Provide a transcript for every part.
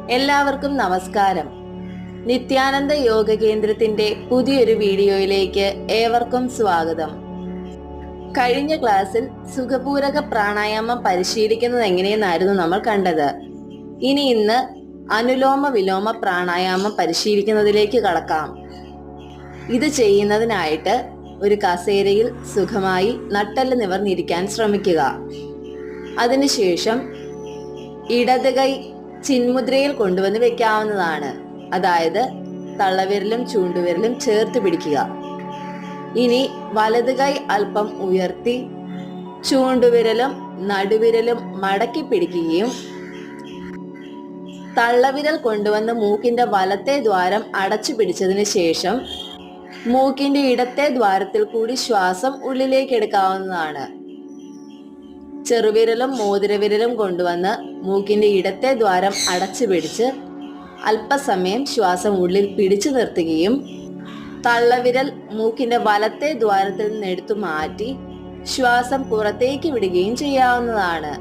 എല്ലാവർക്കും നമസ്കാരം. നിത്യാനന്ദ യോഗ കേന്ദ്രത്തിന്റെ പുതിയൊരു വീഡിയോയിലേക്ക് ഏവർക്കും സ്വാഗതം. കഴിഞ്ഞ ക്ലാസ്സിൽ സുഖപൂരക പ്രാണായാമം പരിശീലിക്കുന്നത് എങ്ങനെയെന്നായിരുന്നു നമ്മൾ കണ്ടത്. ഇനി ഇന്ന് അനുലോമ വിലോമ പ്രാണായാമം പരിശീലിക്കുന്നതിലേക്ക് കടക്കാം. ഇത് ചെയ്യുന്നതിനായിട്ട് ഒരു കസേരയിൽ സുഖമായി നട്ടൽ നിവർന്നിരിക്കാൻ ശ്രമിക്കുക. അതിനുശേഷം ഇടത് കൈ ചിന്മുദ്രയിൽ കൊണ്ടുവന്ന് വെക്കാവുന്നതാണ്. അതായത് തള്ളവിരലും ചൂണ്ടുവിരലും ചേർത്ത് പിടിക്കുക. ഇനി വലത് കൈ അല്പം ഉയർത്തി ചൂണ്ടുവിരലും നടുവിരലും മടക്കി പിടിക്കുകയും തള്ളവിരൽ കൊണ്ടുവന്ന് മൂക്കിന്റെ വലത്തെ ദ്വാരം അടച്ചു പിടിച്ചതിന് ശേഷം മൂക്കിന്റെ ഇടത്തെ ദ്വാരത്തിൽ കൂടി ശ്വാസം ഉള്ളിലേക്ക് എടുക്കാവുന്നതാണ്. ചെറുവിരലും മോതിരവിരലും കൊണ്ടുവന്ന് മൂക്കിന്റെ ഇടത്തെ ദ്വാരം അടച്ചു പിടിച്ച് അല്പസമയം ശ്വാസം ഉള്ളിൽ പിടിച്ചു നിർത്തുകയും തള്ളവിരൽ മൂക്കിന്റെ വലത്തെ ദ്വാരത്തിൽ നിന്ന് എടുത്തു മാറ്റി ശ്വാസം പുറത്തേക്ക് വിടുകയും ചെയ്യാവുന്നതാണ്.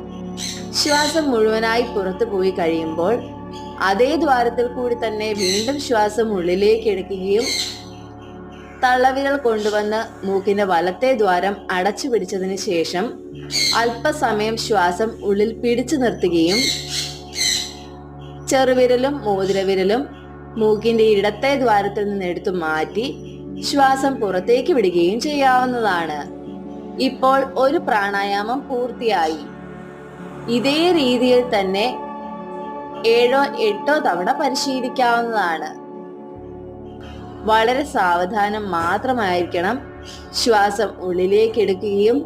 ശ്വാസം മുഴുവനായി പുറത്തു പോയി കഴിയുമ്പോൾ അതേ ദ്വാരത്തിൽ കൂടി തന്നെ വീണ്ടും ശ്വാസം ഉള്ളിലേക്ക് എടുക്കുകയും തള്ളവിരൽ കൊണ്ടുവന്ന് മൂക്കിന്റെ വലത്തെ ദ്വാരം അടച്ചു പിടിച്ചതിന് ശേഷം അല്പസമയം ശ്വാസം ഉള്ളിൽ പിടിച്ചു നിർത്തുകയും ചെറുവിരലും മോതിരവിരലും മൂക്കിന്റെ ഇടത്തെ ദ്വാരത്തിൽ നിന്ന് എടുത്തു മാറ്റി ശ്വാസം പുറത്തേക്ക് വിടുകയും ചെയ്യാവുന്നതാണ്. ഇപ്പോൾ ഒരു പ്രാണായാമം പൂർത്തിയായി. ഇതേ രീതിയിൽ തന്നെ ഏഴോ എട്ടോ തവണ പരിശീലിക്കാവുന്നതാണ്. വളരെ സാവധാനം മാത്രമായിരിക്കണം ശ്വാസം ഉള്ളിലേക്ക് എടുക്കുകയും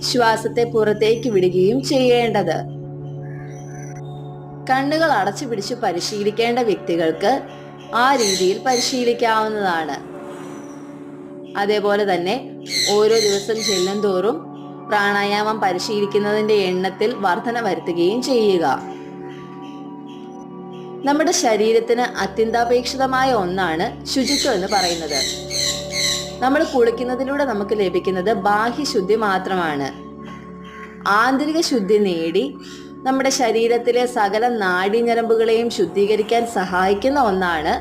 ശ്വാസത്തെ പുറത്തേക്ക് വിടുകയും ചെയ്യേണ്ടത്. കണ്ണുകൾ അടച്ചു പിടിച്ച് പരിശീലിക്കേണ്ട വ്യക്തികൾക്ക് ആ രീതിയിൽ പരിശീലിക്കാവുന്നതാണ്. അതേപോലെ തന്നെ ഓരോ ദിവസം ചെല്ലും തോറും പ്രാണായാമം പരിശീലിക്കുന്നതിന്റെ എണ്ണത്തിൽ വർധന വരുത്തുകയും ചെയ്യുക. നമ്മുടെ ശരീരത്തിന് അത്യന്താപേക്ഷിതമായ ഒന്നാണ് ശുചിത്വം എന്ന് പറയുന്നത്. നമ്മൾ കുളിക്കുന്നതിലൂടെ നമുക്ക് ലഭിക്കുന്നത് ബാഹ്യശുദ്ധി മാത്രമാണ്. ആന്തരിക ശുദ്ധി നേടി നമ്മുടെ ശരീരത്തിലെ സകല നാഡീഞരമ്പുകളെയും ശുദ്ധീകരിക്കാൻ സഹായിക്കുന്ന ഒന്നാണ്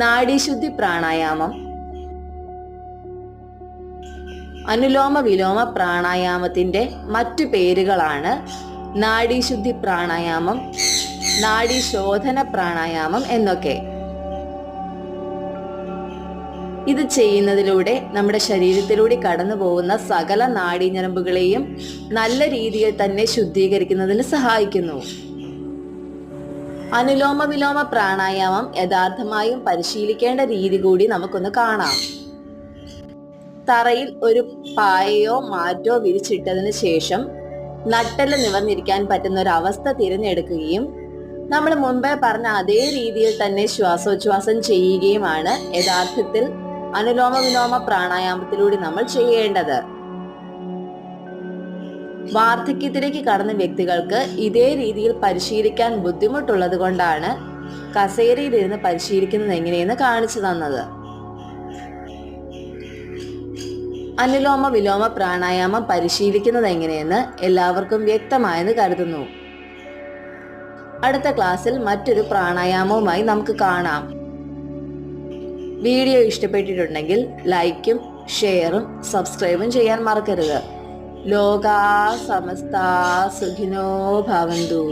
നാഡീശുദ്ധി പ്രാണായാമം. അനുലോമ വിലോമ പ്രാണായാമത്തിന്റെ മറ്റു പേരുകളാണ് നാഡീശുദ്ധി പ്രാണായാമം നാഡീശോധന പ്രാണായാമം എന്നൊക്കെ. ഇത് ചെയ്യുന്നതിലൂടെ നമ്മുടെ ശരീരത്തിലൂടെ കടന്നു പോകുന്ന സകല നാഡീഞ്ഞരമ്പുകളെയും നല്ല രീതിയിൽ തന്നെ ശുദ്ധീകരിക്കുന്നതിന് സഹായിക്കുന്നു. അനുലോമ വിലോമ പ്രാണായാമം യഥാർത്ഥമായും പരിശീലിക്കേണ്ട രീതി കൂടി നമുക്കൊന്ന് കാണാം. തറയിൽ ഒരു പായയോ മാറ്റോ വിരിച്ചിട്ടതിന് ശേഷം നട്ടൽ നിവർന്നിരിക്കാൻ പറ്റുന്ന ഒരു അവസ്ഥ തിരഞ്ഞെടുക്കുകയും നമ്മൾ മുമ്പേ പറഞ്ഞ അതേ രീതിയിൽ തന്നെ ശ്വാസോച്ഛ്വാസം ചെയ്യുകയുമാണ് യഥാർത്ഥത്തിൽ അനുലോമ വിലോമ പ്രാണായാമത്തിലൂടെ നമ്മൾ ചെയ്യേണ്ടത്. വാർദ്ധക്യത്തിലേക്ക് കടന്ന വ്യക്തികൾക്ക് ഇതേ രീതിയിൽ പരിശീലിക്കാൻ ബുദ്ധിമുട്ടുള്ളത് കൊണ്ടാണ് കസേരയിലിരുന്ന് പരിശീലിക്കുന്നത് എങ്ങനെയെന്ന് കാണിച്ചു തന്നത്. അനുലോമ വിലോമ പ്രാണായാമം പരിശീലിക്കുന്നത് എങ്ങനെയെന്ന് എല്ലാവർക്കും വ്യക്തമായെന്ന് കരുതുന്നു. അടുത്ത ക്ലാസ്സിൽ മറ്റൊരു പ്രാണായാമവുമായി നമുക്ക് കാണാം. വീഡിയോ ഇഷ്ടപ്പെട്ടിട്ടുണ്ടെങ്കിൽ ലൈക്കും ഷെയറും സബ്സ്ക്രൈബും ചെയ്യാൻ മറക്കരുത്. ലോകാ സമസ്ത സുഖിനോ ഭവന്തു.